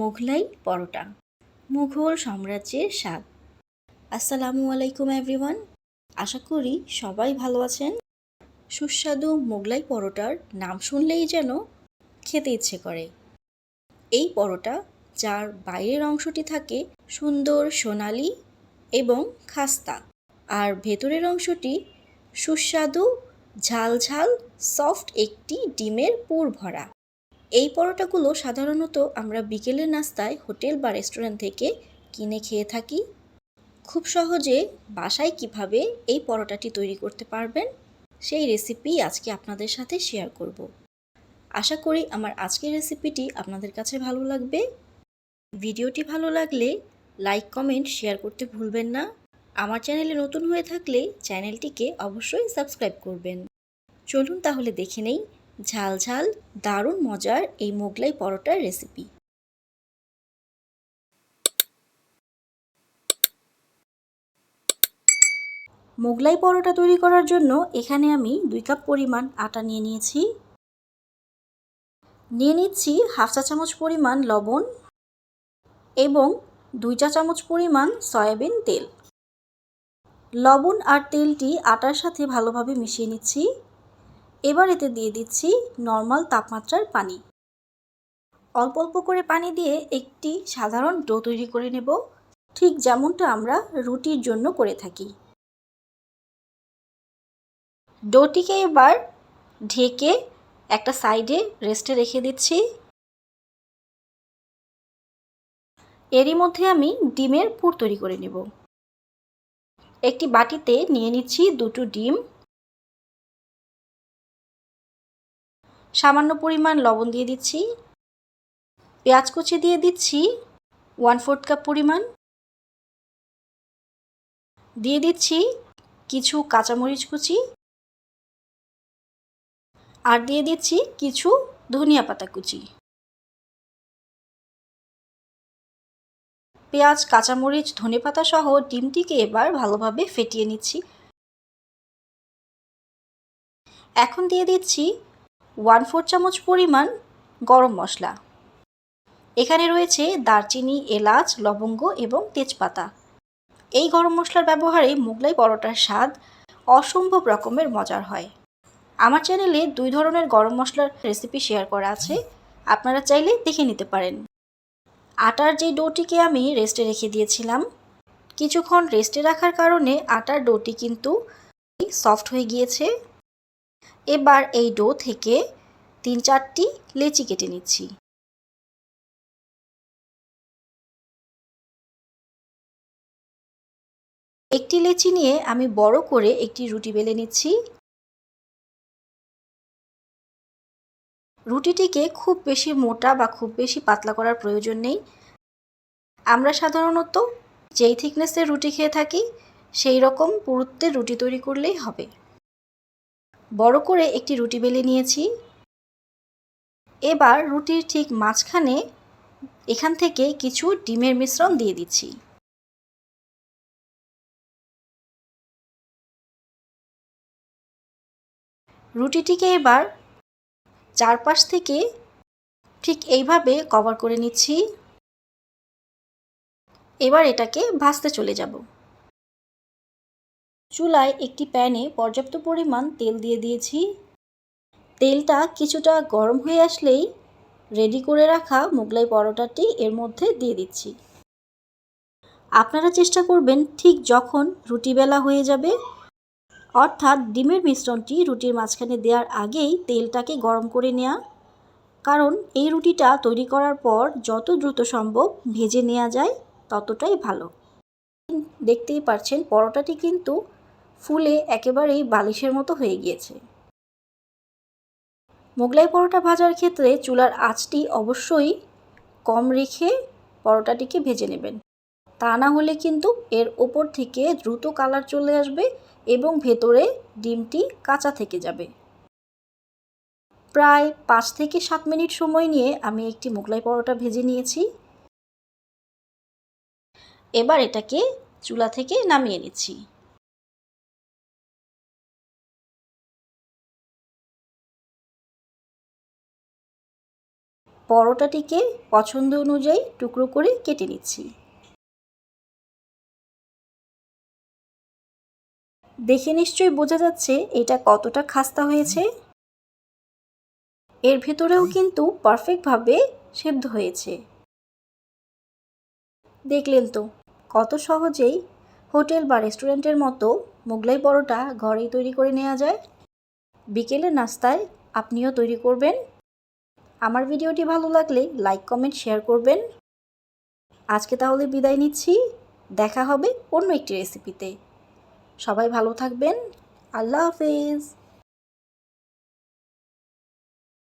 মোগলাই পরোটা, মুঘল সাম্রাজ্যের স্বাদ। আসসালামু আলাইকুম এভরিওয়ান, আশা করি সবাই ভালো আছেন। সুস্বাদু মোগলাই পরোটার নাম শুনলেই যেন খেতে ইচ্ছে করে। এই পরোটা, যার বাইরের অংশটি থাকে সুন্দর সোনালি এবং খাস্তা, আর ভেতরের অংশটি সুস্বাদু ঝাল ঝাল সফট একটি ডিমের পুর ভরা। এই পরোটাগুলো সাধারণত আমরা বিকেলের নাস্তায় হোটেল বা রেস্টুরেন্ট থেকে কিনে খেয়ে থাকি। খুব সহজে বাসায় কীভাবে এই পরোটাটি তৈরি করতে পারবেন সেই রেসিপি আজকে আপনাদের সাথে শেয়ার করব। আশা করি আমার আজকের রেসিপিটি আপনাদের কাছে ভালো লাগবে। ভিডিওটি ভালো লাগলে লাইক কমেন্ট শেয়ার করতে ভুলবেন না। আমার চ্যানেলে নতুন হয়ে থাকলে চ্যানেলটিকে অবশ্যই সাবস্ক্রাইব করবেন। চলুন তাহলে দেখে নেই ঝাল ঝাল, দারুণ মজার এই মোগলাই পরোটার রেসিপি মোগলাই পরোটা তৈরি করার জন্য এখানে আমি দুই কাপ পরিমাণ আটা নিয়ে নিয়েছি। নিয়ে নিচ্ছি হাফ চা চামচ পরিমাণ লবণ এবং দুই চা চামচ পরিমাণ সয়াবিন তেল। লবণ আর তেলটি আটার সাথে ভালোভাবে মিশিয়ে নিচ্ছি। এবার এতে দিয়ে দিচ্ছি নর্মাল তাপমাত্রার পানি। অল্প অল্প করে পানি দিয়ে একটি সাধারণ ডো তৈরি করে নেব। ঠিক যেমনটা আমরা রুটির জন্য করে থাকি। ডোটিকে এবার ঢেকে একটা সাইডে রেস্টে রেখে দিচ্ছি। এরই মধ্যে আমি ডিমের পুর তৈরি করে নেব। একটি বাটিতে নিয়ে নিচ্ছি দুটো ডিম। সামান্য পরিমাণ লবণ দিয়ে দিচ্ছি। পেঁয়াজ কুচি দিয়ে দিচ্ছি ওয়ান ফোর্থ কাপ পরিমাণ। দিয়ে দিচ্ছি কিছু কাঁচামরিচ কুচি। আর দিয়ে দিচ্ছি কিছু ধনিয়া পাতা কুচি। পেঁয়াজ, কাঁচামরিচ, ধনে পাতা সহ ডিমটিকে এবার ভালোভাবে ফেটিয়ে নিচ্ছি। এখন দিয়ে দিচ্ছি ওয়ান ফোর চামচ পরিমাণ গরম মশলা। এখানে রয়েছে দারচিনি, এলাচ, লবঙ্গ এবং তেজপাতা। এই গরম মশলার ব্যবহারে মোগলাই পরোটার স্বাদ অসম্ভব রকমের মজার হয়। আমার চ্যানেলে দুই ধরনের গরম মশলার রেসিপি শেয়ার করা আছে। আপনারা চাইলে দেখে নিতে পারেন। আটার যে ডোটিকে আমি রেস্টে রেখে দিয়েছিলাম, কিছুক্ষণ রেস্টে রাখার কারণে আটার ডোটি কিন্তু সফট হয়ে গিয়েছে। এবার এই ডো থেকে তিন চারটি লেচি কেটে নিচ্ছি। একটি লেচি নিয়ে আমি বড় করে একটি রুটি বেলে নিচ্ছি। রুটিটিকে খুব বেশি মোটা বা খুব বেশি পাতলা করার প্রয়োজন নেই। আমরা সাধারণত যেই থিকনেসের রুটি খেয়ে থাকি, সেই রকম পুরুত্বের রুটি তৈরি করলেই হবে। বড় করে একটি রুটি বেলে নিয়েছি। এবার রুটির ঠিক মাঝখানে এখান থেকে কিছু ডিমের মিশ্রণ দিয়ে দিচ্ছি। রুটিটিকে এবার চারপাশ থেকে ঠিক এইভাবে কভার করে নিচ্ছি। এবার এটাকে ভাজতে চলে যাব। চুলায় একটি প্যানে পর্যাপ্ত পরিমাণ তেল দিয়ে দিয়েছি। তেলটা কিছুটা গরম হয়ে আসলেই রেডি করে রাখা মোগলাই পরোটাটি এর মধ্যে দিয়ে দিচ্ছি। আপনারা চেষ্টা করবেন ঠিক যখন রুটি বেলা হয়ে যাবে, অর্থাৎ ডিমের মিশ্রণটি রুটির মাঝখানে দেওয়ার আগেই তেলটাকে গরম করে নেওয়া কারণ এই রুটিটা তৈরি করার পর যত দ্রুত সম্ভব ভেজে নেওয়া যায় ততটাই ভালো। দেখতেই পাচ্ছেন পরোটাটি কিন্তু ফুলে একেবারেই বালিশের মতো হয়ে গিয়েছে। মোগলাই পরোটা ভাজার ক্ষেত্রে চুলার আঁচটি অবশ্যই কম রেখে পরোটাটিকে ভেজে নেবেন। তা না হলে কিন্তু এর ওপর থেকে দ্রুত কালার চলে আসবে এবং ভেতরে ডিমটি কাঁচা থেকে যাবে। প্রায় পাঁচ থেকে সাত মিনিট সময় নিয়ে আমি একটি মোগলাই পরোটা ভেজে নিয়েছি। এবার এটাকে চুলা থেকে নামিয়ে নিচ্ছি। পরোটাটিকে পছন্দ অনুযায়ী টুকরো করে কেটে নিচ্ছি। দেখে নিশ্চয়ই বোঝা যাচ্ছে এটা কতটা খাস্তা হয়েছে। এর ভেতরেও কিন্তু পারফেক্টভাবে সেদ্ধ হয়েছে। দেখলেন তো, কত সহজেই হোটেল বা রেস্টুরেন্টের মতো মোগলাই পরোটা ঘরেই তৈরি করে নেওয়া যায়। বিকেলের নাস্তায় আপনিও তৈরি করবেন। আমার ভিডিওটি ভালো লাগলে লাইক, কমেন্ট, শেয়ার করবেন। আজকে তাহলে বিদায় নিচ্ছি। দেখা হবে অন্য একটি রেসিপিতে সবাই ভালো থাকবেন। আল্লাহ হাফেজ।